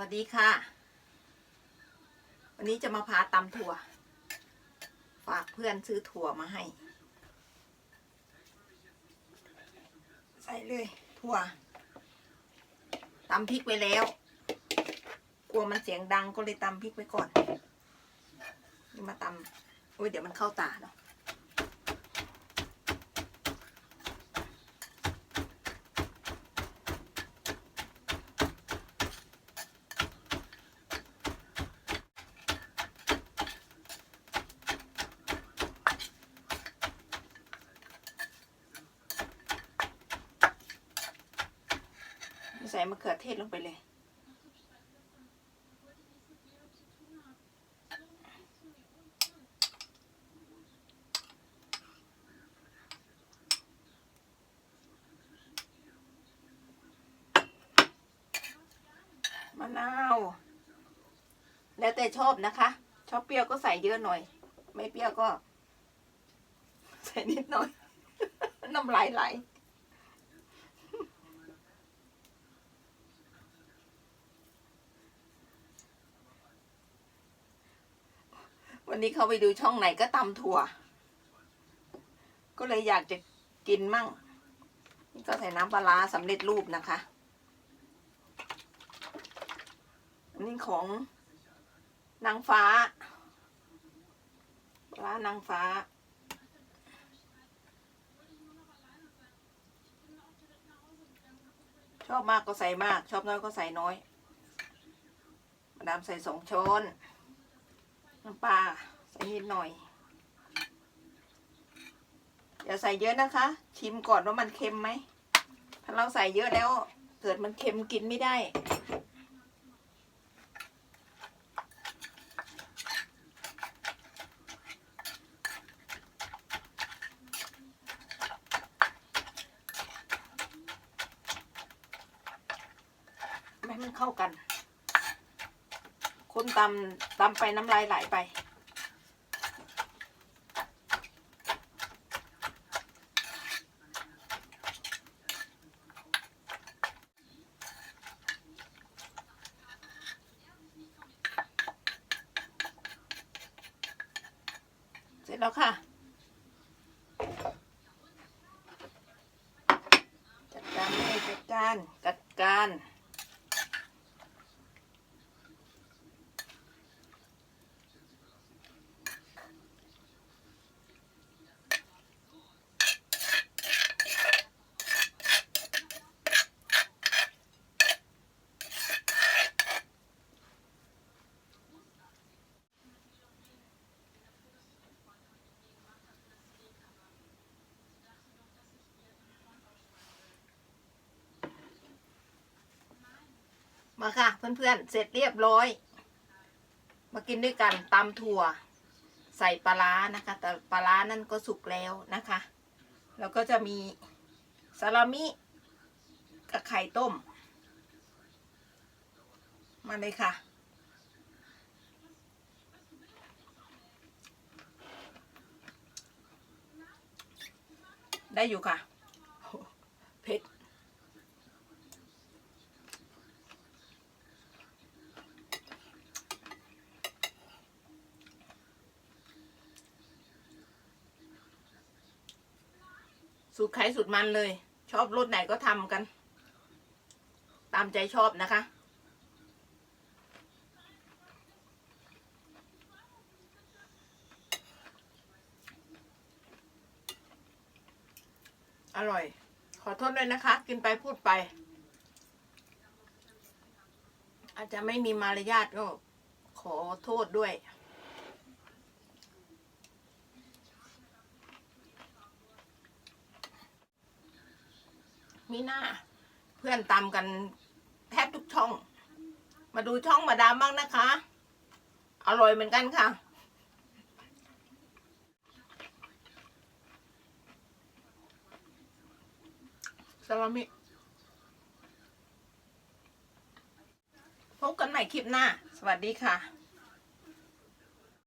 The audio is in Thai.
วัสดีค่ะ วันนี้จะมาพาตำถั่ว ฝากเพื่อนซื้อถั่วมาให้ ใส่เลยถั่วตำพริกไว้แล้ว กลัวมันเสียงดังก็เลยตำพริกไว้ก่อนนี่มาตำอุ้ยเดี๋ยวมันเข้าตาเนาะ ใส่มะเขือเทศลงไปเลย มะนาว แล้วแต่ชอบนะคะ ชอบเปรี้ยวก็ใส่เยอะหน่อย ไม่เปรี้ยวก็ ใส่นิดหน่อย น้ำลายไหล วันนี้เขาไปดูช่องไหนก็ตำถั่ว ก็เลยอยากจะกินมั่งนี่ก็ใส่น้ำปลาสำเร็จรูปนะคะ อันนี้ของนางฟ้าปลาร้านางฟ้า ชอบมากก็ใส่มาก ชอบน้อยก็ใส่น้อย มาดามใส่สองช้อน น้ำปลาใส่นิดหน่อย อย่าใส่เยอะนะคะ ชิมก่อนว่ามันเค็มไหม ถ้าเราใส่เยอะแล้ว เกิดมันเค็มกินไม่ได้ไม่ให้มันเข้ากัน คนตำตำไปน้ำลายไหลไป เสร็จแล้วค่ะจัดการเลยจัดการจัดการ มาค่ะ เพื่อนๆ เสร็จเรียบร้อย มากินด้วยกันตำถั่ว ใส่ปลาร้านะคะ แต่ปลาร้านั่นก็สุกแล้วนะคะ แล้วก็จะมีซาลามิกับไข่ต้ม มาเลยค่ะได้อยู่ค่ะโอ้เผ็ด สูตรไข่สูตรมันเลย ชอบรสไหนก็ทำกัน ตามใจชอบนะคะ อร่อย ขอโทษด้วยนะคะ กินไปพูดไป อาจจะไม่มีมารยาทก็ขอโทษด้วย มีหน้า เพื่อนตามกันแทบทุกช่อง มาดูช่องมาดามบ้างนะคะ อร่อยเหมือนกันค่ะ สลามิพบกันใหม่คลิปหน้า สวัสดีค่ะ